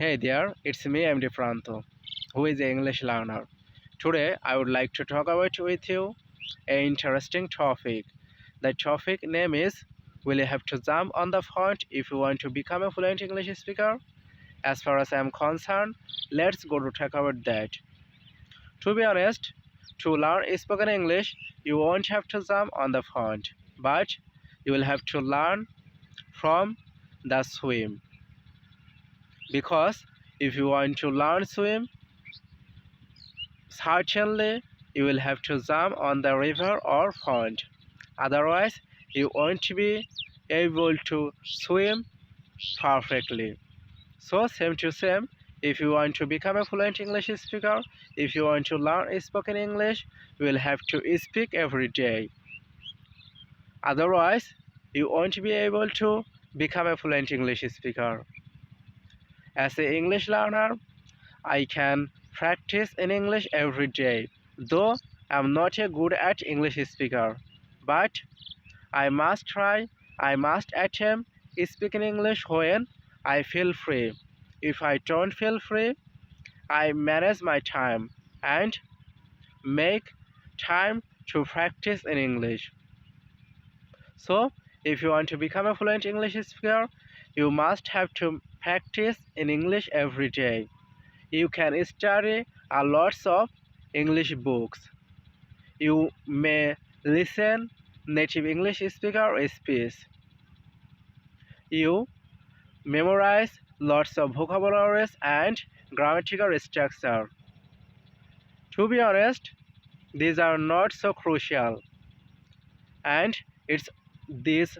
Hey there, it's me, MD Pranto, who is an English learner. Today, I would like to talk about with you an interesting topic. The topic name is Will you have to jump on the font if you want to become a fluent English speaker? As far as I am concerned, let's go to talk about that. To be honest, to learn spoken English, you won't have to jump on the font, but you will have to learn from the swim because if you want to learn swim certainly you will have to jump on the river or pond. Otherwise you won't be able to swim perfectly. So same to same if you want to become a fluent english speaker if you want to learn spoken english you will have to speak every day. Otherwise you won't be able to become a fluent english speaker as an English learner, I can practice in English every day, though I'm not a good at English speaker. But I must try, I must attempt speaking English when I feel free. If I don't feel free, I manage my time and make time to practice in English. So, if you want to become a fluent English speaker, you must have to practice in English every day. You can study a lots of English books. You may listen native English speaker speech. You memorize lots of vocabularies and grammatical structure. To be honest, these are not so crucial and it's this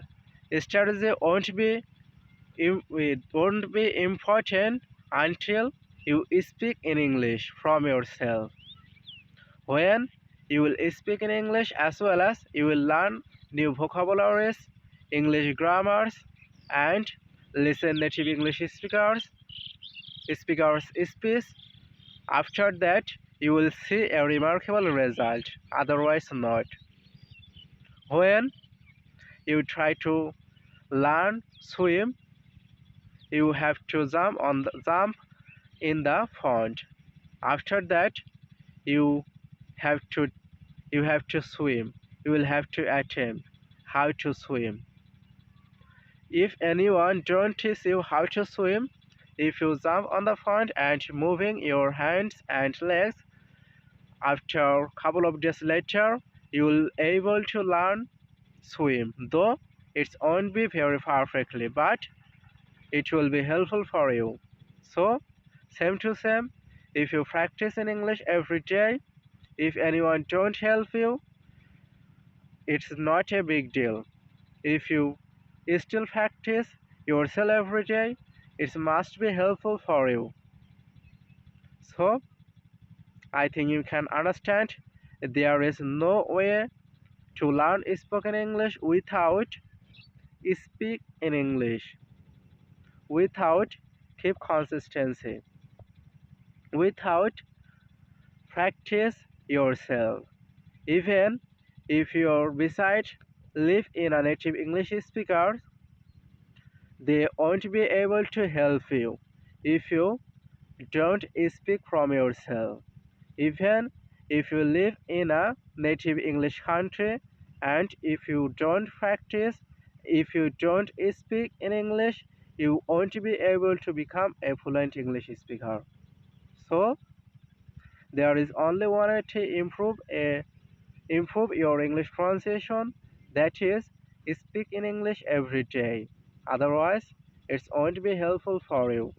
strategy won't be it won't be important until you speak in English from yourself. When you will speak in English as well as you will learn new vocabularies, English grammars, and listen native English speakers, speakers speech. After that, you will see a remarkable result, otherwise not. When you try to learn swim you have to jump on the jump in the pond after that you have to you have to swim. You will have to attempt how to swim. If anyone don't teach you how to swim if you jump on the pond and moving your hands and legs after couple of days later you will able to learn swim though it won't be very perfectly but it will be helpful for you. So same to same if you practice in english every day if anyone don't help you it's not a big deal. If you still practice yourself every day it must be helpful for you. So i think you can understand there is no way to learn spoken english without speak in english without keep consistency without practice yourself. Even if your beside live in a native english speaker they won't be able to help you if you don't speak from yourself. Even if you live in a native english country and if you don't practice if you don't speak in english you won't be able to become a fluent English speaker. So there is only one way to improve a improve your English pronunciation that is speak in English every day. Otherwise it won't be helpful for you.